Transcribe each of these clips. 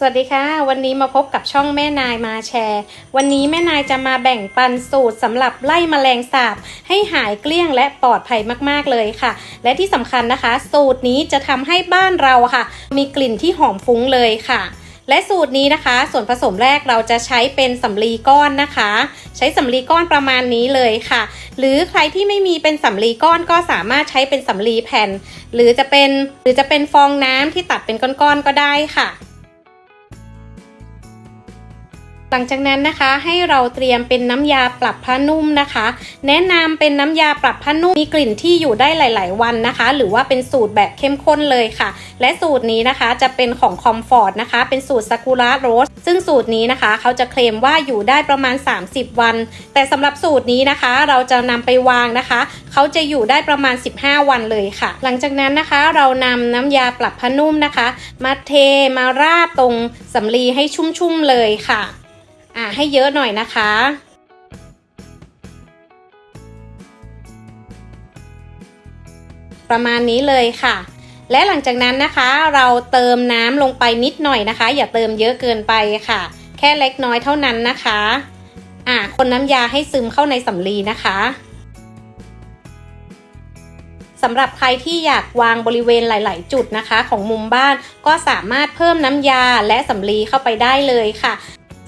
สวัสดีค่ะ วันนี้มาพบกับช่องแม่นายมาแชร์ วันนี้แม่นายจะมาแบ่งปันสูตรสำหรับไล่แมลงสาบ ให้หายเกลี้ยงและปลอดภัยมากๆเลยค่ะ และที่สำคัญนะคะ สูตรนี้จะทำให้บ้านเราค่ะ มีกลิ่นที่หอมฟุ้งเลยค่ะ และสูตรนี้นะคะ ส่วนผสมแรกเราจะใช้เป็นสำลีก้อนนะคะ ใช้สำลีก้อนประมาณนี้เลยค่ะ หรือใครที่ไม่มีเป็นสำลีก้อนก็สามารถใช้เป็นสำลีแผ่น หรือจะเป็นหรือจะเป็นฟองน้ำที่ตัดเป็นก้อนๆก็ได้ค่ะ ลังจากนั้นนะคะให้เราเตรียมเป็นน้ำยาปรับผ้านุ่มนะคะ แนะนำเป็นน้ำยาปรับผ้านุ่มมีกลิ่นที่อยู่ได้หลาย ๆ วันนะคะ หรือว่าเป็นสูตรแบบเข้มข้นเลยค่ะ และสูตรนี้นะคะจะเป็นของคอมฟอร์ตนะคะ เป็นสูตรซากุระโรสซึ่งสูตรนี้นะคะ เขาจะเคลมว่าอยู่ได้ประมาณ 30 วัน แต่สำหรับสูตรนี้นะคะ เราจะนำไปวางนะคะ เขาจะอยู่ได้ประมาณ 15 วันเลยค่ะ หลังจากนั้นนะคะเรานำน้ำยาปรับผ้านุ่มนะคะ มาเทมาราดตรงสำลีให้ชุ่มๆเลยค่ะ อ่าให้เยอะหน่อยนะคะประมาณนี้เลยค่ะ และหลังจากนั้นนะคะเราเติมน้ำลงไปนิดหน่อยนะคะ อย่าเติมเยอะเกินไปค่ะ แค่เล็กน้อยเท่านั้นนะคะอ่าคนน้ำยาให้ซึมเข้าในสำลีนะคะสำหรับใครที่อยากวางบริเวณหลาย ๆ จุดนะคะ ของมุมบ้านก็สามารถเพิ่มน้ำยาและสำลีเข้าไปได้เลยค่ะ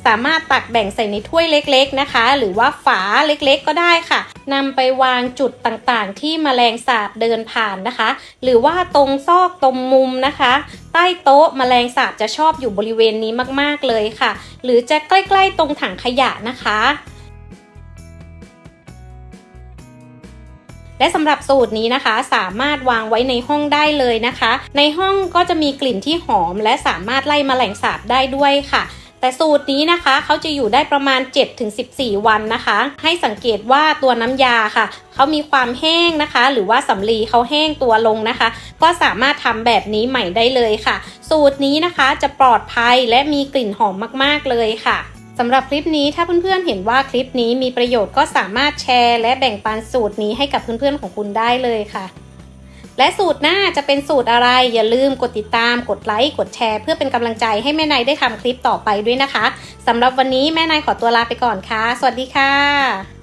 สามารถตักแบ่งใส่ในถ้วยเล็กๆนะคะ หรือว่าฝาเล็กๆก็ได้ค่ะนำไปวางจุดต่างๆ ที่มแมลงสาบเดินผ่านนะคะ หรือว่าตรงซอกตรงมุมนะคะ ใต้โต๊ะมแมลงสาบจะชอบอยู่บริเวณนี้มากๆเลยค่ะ หรือจะใกล้ๆตรงถังขยะนะคะและสำหรับสูตรนี้นะคะ สามารถวางไว้ในห้องได้เลยนะคะ ในห้องก็จะมีกลิ่นที่หอม และสามารถไล่มแมลงสาบได้ด้วยค่ะ แต่สูตรนี้นะคะเขาจะอยู่ได้ประมาณ 7-14 วันนะคะ ให้สังเกตว่าตัวน้ำยาค่ะเขามีความแห้งนะคะ หรือว่าสำลีเขาแห้งตัวลงนะคะ ก็สามารถทำแบบนี้ใหม่ได้เลยค่ะ สูตรนี้นะคะจะปลอดภัยและมีกลิ่นหอมมากๆเลยค่ะสำหรับคลิปนี้ถ้าเพื่อนๆเห็นว่าคลิปนี้มีประโยชน์ก็สามารถแชร์ และแบ่งปันสูตรนี้ให้กับเพื่อนๆของคุณได้เลยค่ะ และสูตรหน้าจะเป็นสูตรอะไร อย่าลืมกดติดตาม กดไลค์ กดแชร์ เพื่อเป็นกำลังใจให้แม่นายได้ทำคลิปต่อไปด้วยนะคะสำหรับวันนี้แม่นายขอตัวลาไปก่อนค่ะ สวัสดีค่ะ